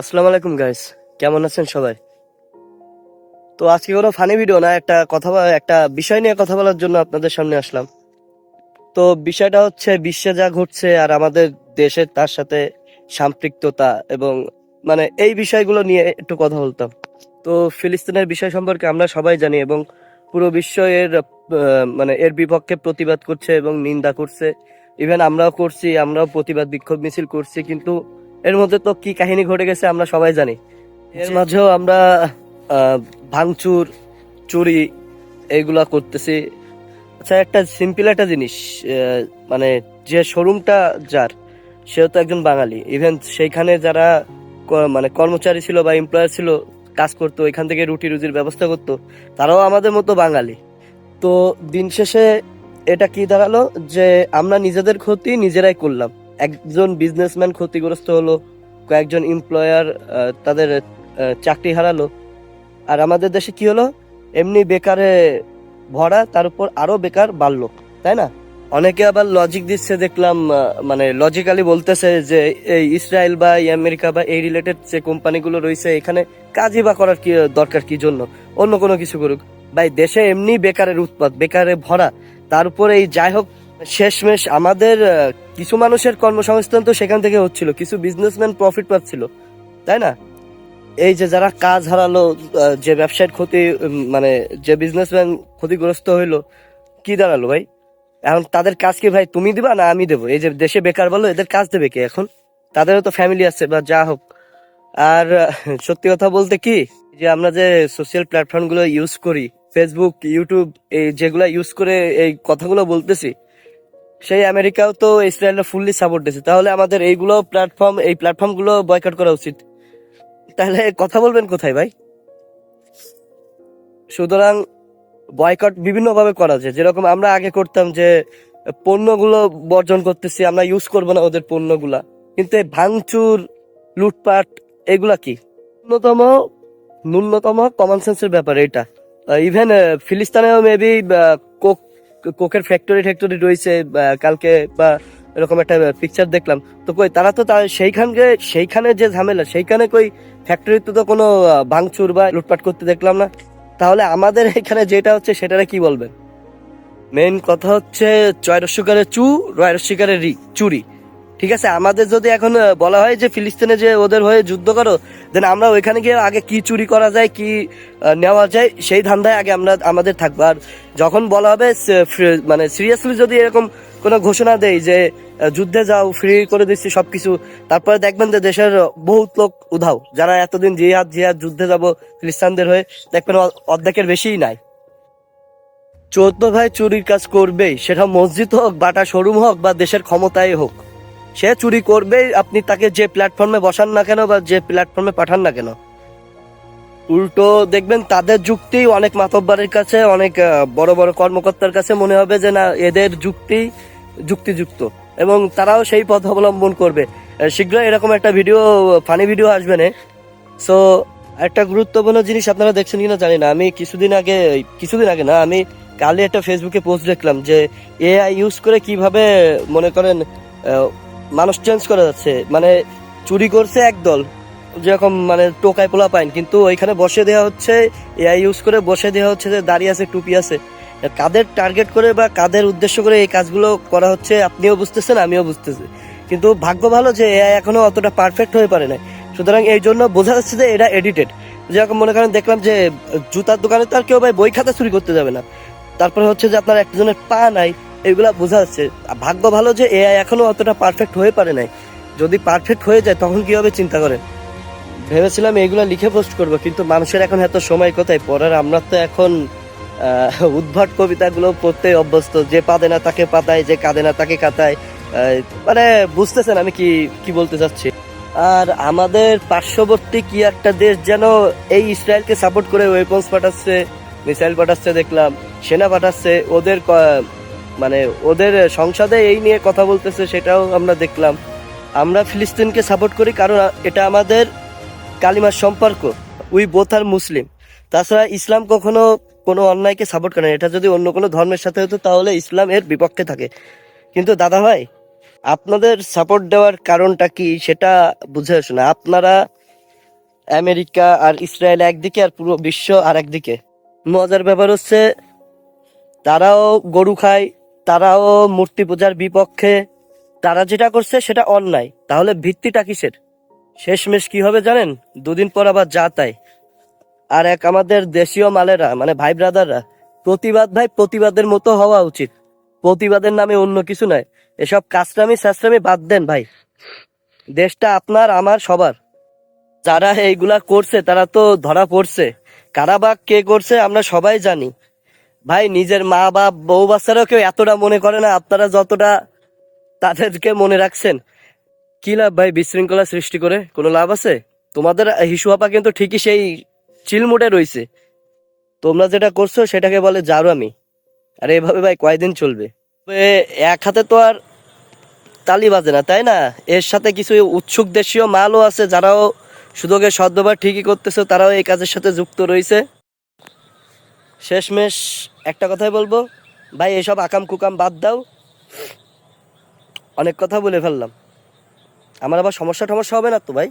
আসসালামু আলাইকুম গাইস কেমন আছেন সবাই? তো আজকে কোনো ফানি ভিডিও না, একটা কথা একটা বিষয় নিয়ে কথা বলার জন্য আপনাদের সামনে আসলাম। তো বিষয়টা হচ্ছে বিশ্বে যা ঘটছে আর আমাদের দেশের তার সাথে সম্পৃক্ততা এবং মানে এই বিষয়গুলো নিয়ে একটু কথা বলতাম। তো ফিলিস্তিনের বিষয় সম্পর্কে আমরা সবাই জানি এবং পুরো বিশ্ব এর মানে এর বিপক্ষে প্রতিবাদ করছে এবং নিন্দা করছে। ইভেন আমরাও করছি, আমরাও প্রতিবাদ বিক্ষোভ মিছিল করছি, কিন্তু এর মধ্যে তো কি কাহিনী ঘটে গেছে আমরা সবাই জানি। এর মাঝেও আমরা ভাঙচুর চুরি এইগুলা করতেছি। আচ্ছা একটা সিম্পল একটা জিনিস মানে যে শোরুমটা যার সেও তো একজন বাঙালি। ইভেন সেইখানে যারা মানে কর্মচারী ছিল বা এমপ্লয়ার ছিল কাজ করতো এখান থেকে রুটি রুজির ব্যবস্থা করতো তারাও আমাদের মতো বাঙালি। তো দিন শেষে এটা কি দাঁড়াল? যে আমরা নিজেদের ক্ষতি নিজেরাই করলাম। একজন বিজনেসম্যান ক্ষতিগ্রস্ত হলো, কয়েকজন এমপ্লয়ার তাদের চাকরি হারালো। আর আমাদের দেশে কি হলো? এমনি বেকারে ভরা, তার উপর আরও বেকার বাড়লো, তাই না? অনেকে আবার লজিক দিচ্ছে, দেখলাম মানে লজিক্যালি বলতেছে যে, এই ইসরায়েল বা আমেরিকা বা এই রিলেটেড যে কোম্পানিগুলো রয়েছে, এখানে কাজই বা করার কি, দরকার কি জন্য? অন্য কোনো কিছু করুক। ভাই, দেশে এমনি বেকারের উৎপাদ বেকারে ভরা, তার উপরে এই যাই হোক শেষমেশ আমাদের কিছু মানুষের কর্মসংস্থান তো সেখান থেকে হচ্ছিল, কিছু বিজনেসম্যান প্রফিট পাচ্ছিল, তাই না? এই যে যারা কাজ হারালো যে ব্যবসায়ের ক্ষতি মানে যে বিজনেসম্যান ক্ষতিগ্রস্ত হইল, কি দাঁড়াল ভাই? এখন তাদের কাজ কি ভাই, তুমি দিবা না আমি দেবো? এই যে দেশে বেকার বলো, এদের কাজ দেবে কে এখন? তাদেরও তো ফ্যামিলি আছে বা যা হোক। আর সত্যি কথা বলতে কি যে আমরা যে সোশ্যাল প্ল্যাটফর্মগুলো ইউজ করি ফেসবুক ইউটিউব এই যেগুলো ইউজ করে এই কথাগুলো বলতেছি সেই আমেরিকাও তো ইসরায়েলের ফুললি সাপোর্ট দিচ্ছে তাহলে আমাদের এইগুলো প্ল্যাটফর্ম এই প্ল্যাটফর্মগুলো বয়কট করা উচিত। তাহলে কথা বলবেন কোথায় ভাই? সুতরাং বয়কট বিভিন্ন ভাবে করা যায়। যেরকম আমরা আগে করতাম যে পণ্যগুলো বর্জন করতেছি, আমরা ইউজ করব না ওদের পণ্যগুলা। কিন্তু ভাঙচুর, লুটপাট, এগুলা কি? ন্যূনতম ন্যূনতম কমন সেন্সের ব্যাপার এটা ইভেন ফিলিস্তানেও মেবি কোকের ফ্যাক্টরি ফ্যাক্টরি রয়েছে কালকে বা এরকম একটা পিকচার দেখলাম। তো কই, তারা তো সেইখান সেইখানকে সেইখানে যে ঝামেলা, সেইখানে কই ফ্যাক্টরিতে তো কোনো ভাঙচুর বা লুটপাট করতে দেখলাম না। তাহলে আমাদের এখানে যেটা হচ্ছে, সেটারে কি বলবেন? মেন কথা হচ্ছে চয় শিকারের চু রয়ের শিকারের রি চুরি। ঠিক আছে, আমাদের যদি এখন বলা হয় যে ফিলিস্তিনে যে ওদের হয়ে যুদ্ধ করো দেন আমরা ওইখানে গিয়ে আগে কি চুরি করা যায়, কি নেওয়া যায়, সেই ধান্দায় আগে আমরা, আমাদের থাকব। আর যখন বলা হবে মানে সিরিয়াসলি যদি এরকম কোনো ঘোষণা দেয় যে যুদ্ধে যাও ফ্রি করে দিচ্ছি সবকিছু, তারপরে দেখবেন যে দেশের বহুত লোক উধাও, যারা এতদিন জিহাদ জিহাদ, যুদ্ধে যাব খ্রিস্টানদের হয়ে, দেখবেন অর্ধেকের বেশিই নাই। চোদ্দ ভাই চুরির কাজ করবেই, সেটা মসজিদ হোক, বাটা শোরুম হোক, বা দেশের ক্ষমতায় হোক। সে চুরি করবেই আপনি তাকে যে প্ল্যাটফর্মে বসান না কেন বা যে প্ল্যাটফর্মে পাঠান না কেন? উল্টো দেখবেন তাদের যুক্তি অনেক মাতব্বারের কাছে, অনেক বড় বড় কর্মকর্তার কাছে মনে হবে যে না, এদের যুক্তি, যুক্তিযুক্ত এবং তারাও সেই পথ অবলম্বন করবে। শীঘ্রই এরকম একটা ভিডিও ফানি ভিডিও আসবে না। সো একটা গুরুত্বপূর্ণ জিনিস আপনারা দেখছেন কিনা জানি না। আমি কিছুদিন আগে কিছুদিন আগে না, আমি কালে একটা ফেসবুকে পোস্ট দেখলাম যে এআই ইউজ করে কীভাবে, মনে করেন মানুষ চেঞ্জ করা যাচ্ছে। মানে চুরি করছে একদল যেরকম মানে টোকায় পোলা পাইন কিন্তু ওইখানে বসে দেওয়া হচ্ছে এআই ইউজ করে বসে দেওয়া হচ্ছে যে দাঁড়িয়ে আছে, টুপি আছে। কাদের টার্গেট করে বা কাদের উদ্দেশ্য করে এই কাজগুলো করা হচ্ছে, আপনিও বুঝতেছেন, আমিও বুঝতেছি। কিন্তু ভাগ্য ভালো যে এআই এখনও অতটা পারফেক্ট হয়ে পারে না সুতরাং এই জন্য বোঝা যাচ্ছে যে এটা এডিটেড যেরকম মনে করেন, দেখলাম যে জুতার দোকানে তো আর কেউ ভাই বই খাতা চুরি করতে যাবে না। তারপরে হচ্ছে যে আপনার একজনের পা নাই এগুলা বোঝা যাচ্ছে। ভাগ্য ভালো যে এআই এখনও অতটা পারফেক্ট হয়ে পারে নাই। যদি পারফেক্ট হয়ে যায়, তখন কি হবে চিন্তা করেন ভেবেছিলাম এগুলো লিখে পোস্ট করব, কিন্তু মানুষের এখন এত সময় কোথায়? পড়ার আমরা তো এখন উদ্ভট কবিতাগুলো পড়তে অভ্যস্ত। যে পাদে না তাকে পাতায়, যে কাঁদে না তাকে কাতায়। মানে বুঝতেছেন আমি কি কি বলতে চাচ্ছি? আর আমাদের পার্শ্ববর্তী কি একটা দেশ যেন এই ইসরায়েলকে সাপোর্ট করে ওয়েপন্স পাঠাচ্ছে মিসাইল পাঠাচ্ছে দেখলাম, সেনা পাঠাচ্ছে, ওদের মানে ওদের সংসদে এই নিয়ে কথা বলতেছে সেটাও আমরা দেখলাম। আমরা ফিলিস্তিনকে সাপোর্ট করি কারণ এটা আমাদের কালিমার সম্পর্ক। উই বোথ আর মুসলিম তাছাড়া ইসলাম কখনো কোনো অন্যায়কে সাপোর্ট করে না। এটা যদি অন্য কোনো ধর্মের সাথে হতো, তাহলে ইসলাম এর বিপক্ষে থাকে। কিন্তু দাদা ভাই, আপনাদের সাপোর্ট দেওয়ার কারণটা কি সেটা বুঝে আসে না। আপনারা আমেরিকা আর ইসরায়েল একদিকে আর পুরো বিশ্ব আর একদিকে মজার ব্যাপার হচ্ছে, তারাও গরু খায় তারাও মূর্তি পূজার বিপক্ষে, তারা যেটা করছে সেটা অন্যায়। তাহলে ভিত্তিটা কিসের? শেষমেশ কি হবে জানেন? দুদিন পর আবার যা তাই। আর এক আমাদের দেশীয় মালেরা মানে ভাই ব্রাদাররা, প্রতিবাদ ভাই প্রতিবাদের মতো হওয়া উচিত। প্রতিবাদের নামে অন্য কিছু নয়। এসব কাজটামি শাস্ত্রামি বাদ দেন ভাই। দেশটা আপনার, আমার, সবার। যারা এইগুলা করছে, তারা তো ধরা পড়ছে। কারাবাগ কে করছে, আমরা সবাই জানি। ভাই, নিজের মা বাপ, বউ বাচ্চারাও কেউ এতটা মনে করে না, আপনারা যতটা তাদেরকে মনে রাখছেন। কি লাভ ভাই, বিশৃঙ্খলা সৃষ্টি করে? কোনো লাভ আছে? তোমাদের হিসু হিসুয়াপা কিন্তু ঠিকই সেই চিলমুটে রয়েছে। তোমরা যেটা করছ, সেটাকে বলে জারুয়ামি আর, এভাবে ভাই, কয়দিন চলবে? এক হাতে তো আর তালি বাজে না, তাই না? এর সাথে কিছু উৎসুক দেশীয় মালও আছে, যারাও সুযোগের সদ্ব্যবহার ঠিকই করতেছে, তারাও এই কাজের সাথে যুক্ত রয়েছে। শেষমেশ একটা কথাই বলব, ভাই, এসব আকাম কুকাম বাদ দাও। অনেক কথা বলে ফেললাম। আমার আবার সমস্যা টমস্যা হবে না তো, ভাই?